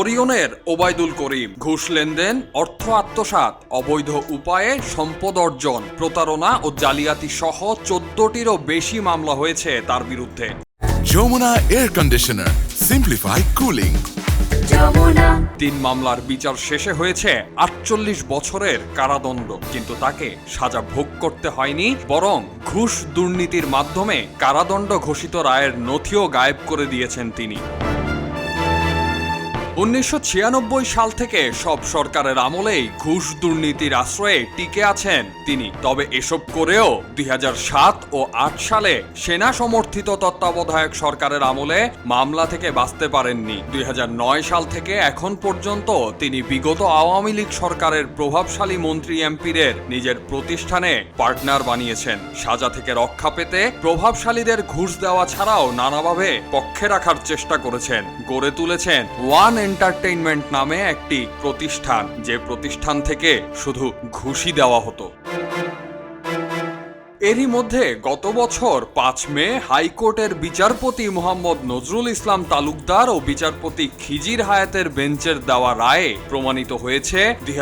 ওরিয়নের ওবায়দুল করিম। ঘুষ লেনদেন অর্থ আত্মসাৎ অবৈধ উপায়ে সম্পদ অর্জন প্রতারণা ও জালিয়াতি সহ চোদ্দটিরও বেশি মামলা হয়েছে তার বিরুদ্ধে। Jamuna air conditioner simplify cooling. তিন মামলার বিচার শেষে হয়েছে আটচল্লিশ বছরের কারাদণ্ড কিন্তু তাকে সাজা ভোগ করতে হয়নি বরং ঘুষ দুর্নীতির মাধ্যমে কারাদণ্ড ঘোষিত রায়ের নথিও গায়েব করে দিয়েছেন তিনি। উনিশশো ছিয়ানব্বই সাল থেকে সব সরকারের আমলেই ঘুষ দুর্নীতির আশ্রয়ে টিকে আছেন তিনি। তবে এসব করেও দুই হাজার সাত ও আট সালে সেনা সমর্থিত তত্ত্বাবধায়ক সরকারের আমলে মামলা থেকে বাঁচতে পারেননি। দুই হাজার নয় সাল থেকে এখন পর্যন্ত তিনি বিগত আওয়ামী লীগ সরকারের প্রভাবশালী মন্ত্রী এমপিদের নিজের প্রতিষ্ঠানে পার্টনার বানিয়েছেন। সাজা থেকে রক্ষা পেতে প্রভাবশালীদের ঘুষ দেওয়া ছাড়াও নানাভাবে পক্ষে রাখার চেষ্টা করেছেন। গড়ে তুলেছেন ওয়ান এন্টারটেইনমেন্ট নামে একটি প্রতিষ্ঠান যে প্রতিষ্ঠান থেকে শুধু ঘুষি দেওয়া হতো। এরই মধ্যে গত বছর পাঁচ মে হাইকোর্টের বিচারপতি মোহাম্মদ নজরুল ইসলাম তালুকদার ও বিচারপতি খিজির হায়াতের বেঞ্চের দেওয়া রায়ে প্রমাণিত হয়েছে দুই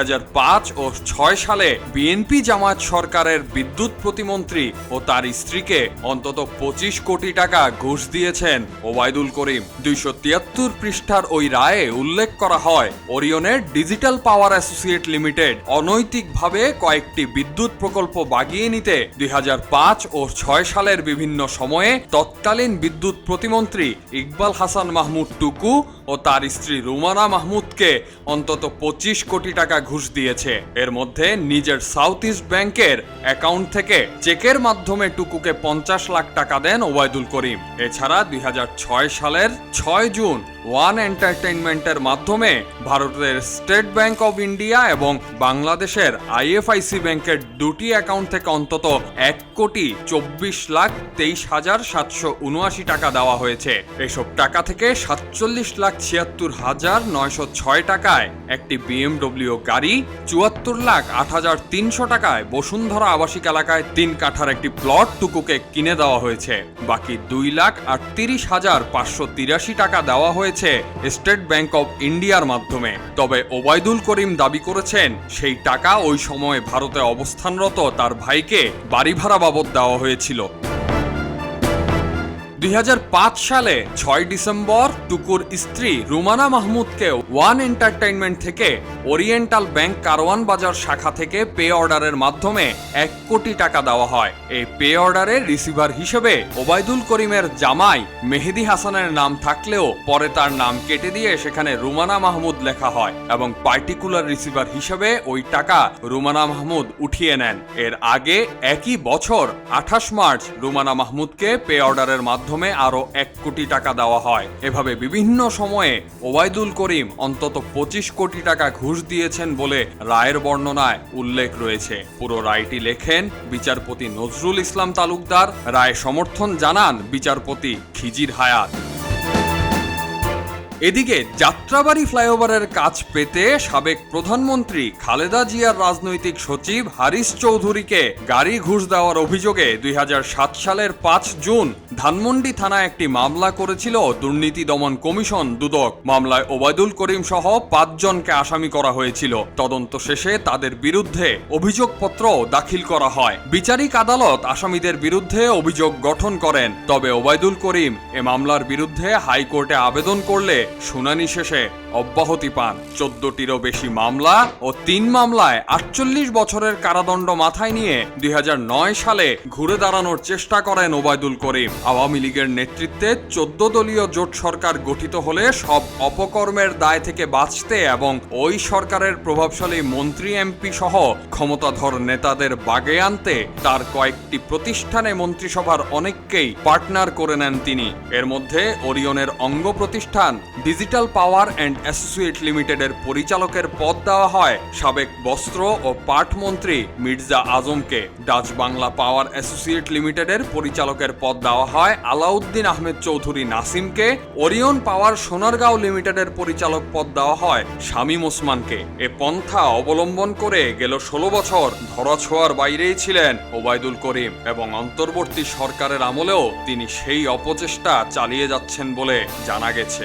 ও ছয় সালে বিএনপি জামায়াত সরকারের বিদ্যুৎ প্রতিমন্ত্রী ও তার স্ত্রীকে অন্তত পঁচিশ কোটি টাকা ঘুষ দিয়েছেন ওবায়দুল করিম। দুইশো তিয়াত্তর পৃষ্ঠার ওই রায়ে উল্লেখ করা হয়, ওরিয়নের ডিজিটাল পাওয়ার অ্যাসোসিয়েট লিমিটেড অনৈতিকভাবে কয়েকটি বিদ্যুৎ প্রকল্প বাগিয়ে নিতে দুই হাজার ও ছয় সালের বিভিন্ন সময়ে তৎকালীন বিদ্যুৎ প্রতিমন্ত্রী ইকবাল হাসান মাহমুদ টুকু ও তার স্ত্রী রুমানা মাহমুদকে অন্তত পঁচিশ কোটি টাকা ঘুষ দিয়েছে। এর মধ্যে নিজের সাউথ ইস্ট ব্যাংকের অ্যাকাউন্ট থেকে চেকের মাধ্যমে টুকুকে পঞ্চাশ লাখ টাকা দেন ওবায়দুল করিম। এছাড়া দুই সালের ছয় জুন ওয়ান এন্টারটেইনমেন্টের মাধ্যমে ভারতের স্টেট ব্যাংক অব ইন্ডিয়া এবং বাংলাদেশের আইএফআইসি ব্যাংকের দুটি অ্যাকাউন্ট থেকে অন্তত এক কোটি চব্বিশ লাখ তেইশ হাজার সাতশো উনআশি টাকা দেওয়া হয়েছে। এসব টাকা থেকে সাতচল্লিশ লাখ ছিয়াত্তর হাজার নয়শো ছয় টাকায় একটি বিএমডব্লিউ গাড়ি, চুয়াত্তর লাখ আট হাজার তিনশো টাকায় বসুন্ধরা আবাসিক এলাকায় তিন কাঠার একটি প্লট টুকুকে কিনে দেওয়া হয়েছে। বাকি দুই লাখ আটত্রিশ হাজার পাঁচশো তিরাশি টাকা দেওয়া হয়েছে স্টেট ব্যাংক অব ইন্ডিয়ার মাধ্যমে। তবে ওবায়দুল করিম দাবি করেছেন, সেই টাকা ওই সময় ভারতে অবস্থানরত তার ভাইকে বাড়ি ভাড়া বাবদ দেওয়া হয়েছিল। দুই হাজার পাঁচ সালে ছয় ডিসেম্বর টুকুর স্ত্রী রুমানা মাহমুদকে ওয়ান এন্টারটেইনমেন্ট থেকে ওরিয়েন্টাল ব্যাংক কারওয়ান বাজার শাখা থেকে পে অর্ডারের মাধ্যমে এক কোটি টাকা দেওয়া হয়। এই পে অর্ডারের রিসিভার হিসেবে ওবায়দুল করিমের জামাই মেহেদি হাসানের নাম থাকলেও পরে তার নাম কেটে দিয়ে সেখানে রুমানা মাহমুদ লেখা হয় এবং পার্টিকুলার রিসিভার হিসেবে ওই টাকা রুমানা মাহমুদ উঠিয়ে নেন। এর আগে একই বছর আঠাশ মার্চ রুমানা মাহমুদকে পে অর্ডারের মাধ্যমে আরও এক কোটি টাকা দেওয়া হয়। এভাবে বিভিন্ন সময়ে ওবায়দুল করিম অন্তত পঁচিশ কোটি টাকা ঘুষ দিয়েছেন বলে রায়ের বর্ণনায় উল্লেখ রয়েছে। পুরো রায়টি লেখেন বিচারপতি নজরুল ইসলাম তালুকদার। রায় সমর্থন জানান বিচারপতি খিজির হায়াত। এদিকে যাত্রাবাড়ি ফ্লাইওভারের কাজ পেতে সাবেক প্রধানমন্ত্রী খালেদা জিয়ার রাজনৈতিক সচিব হারিস চৌধুরীকে গাড়ি ঘুষ দেওয়ার অভিযোগে দুই হাজার সাত সালের পাঁচ জুন ধানমন্ডি থানায় একটি মামলা করেছিল দুর্নীতি দমন কমিশন দুদক। মামলায় ওবায়দুল করিম সহ পাঁচজনকে আসামি করা হয়েছিল। তদন্ত শেষে তাদের বিরুদ্ধে অভিযোগপত্র দাখিল করা হয়। বিচারিক আদালত আসামিদের বিরুদ্ধে অভিযোগ গঠন করেন। তবে ওবায়দুল করিম এ মামলার বিরুদ্ধে হাইকোর্টে আবেদন করলে শুনানি শেষে অব্যাহতি পান। চোদ্দটিরও বেশি মামলা ও তিন মামলায় আটচল্লিশ বছরের কারাদণ্ড মাথায় নিয়ে দুই হাজার নয় সালে ঘুরে দাঁড়ানোর চেষ্টা করেন ওবায়দুল করিম। আওয়ামী লীগের নেতৃত্বে চোদ্দ দলীয় জোট সরকার গঠিত হলে সব অপকর্মের দায় থেকে বাঁচতে এবং ওই সরকারের প্রভাবশালী মন্ত্রী, এমপি সহ ক্ষমতাধর নেতাদের বাগে আনতে তার কয়েকটি প্রতিষ্ঠানে মন্ত্রিসভার অনেককেই পার্টনার করে নেন তিনি। এর মধ্যে ওরিয়নের অঙ্গ প্রতিষ্ঠান ডিজিটাল পাওয়ার অ্যান্ড অ্যাসোসিয়েট লিমিটেডের পরিচালকের পদ দেওয়া হয় সাবেক বস্ত্র ও পাট মন্ত্রী মির্জা আজমকে। ডাচ বাংলা পাওয়ার অ্যাসোসিয়েট লিমিটেডের পরিচালকের পদ দেওয়া হয় আলাউদ্দিন আহমেদ চৌধুরী নাসিমকে। ওরিয়ন পাওয়ার সোনারগাঁও লিমিটেডের পরিচালক পদ দেওয়া হয় শামীম ওসমানকে। এ পন্থা অবলম্বন করে গেল ষোলো বছর ধরাছোঁয়ার বাইরেই ছিলেন ওবায়দুল করিম এবং অন্তর্বর্তী সরকারের আমলেও তিনি সেই অপচেষ্টা চালিয়ে যাচ্ছেন বলে জানা গেছে।